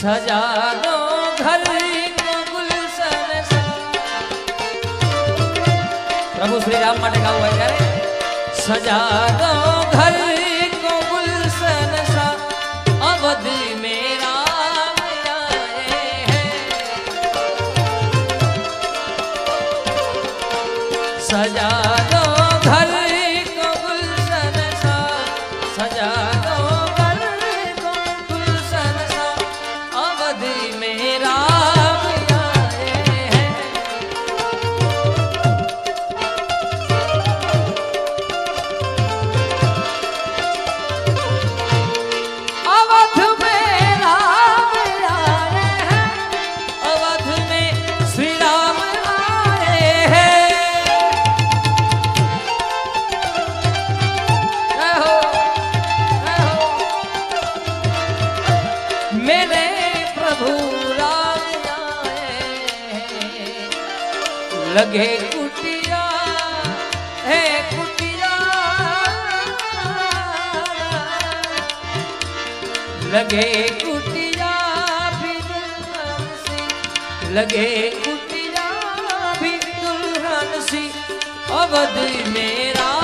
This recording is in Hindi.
सजा दो घर को गुलशन प्रभु श्री राम माने का हुआ सजा दो घर को गुलशन सा। अवधि मेरा आए सजा दो घर को गुलशन सा। सजा પ્રભુ રામ લગે કુટિયા હે કુટિયા લગે કુટિયા લગે કુટિયા અવધ મેરા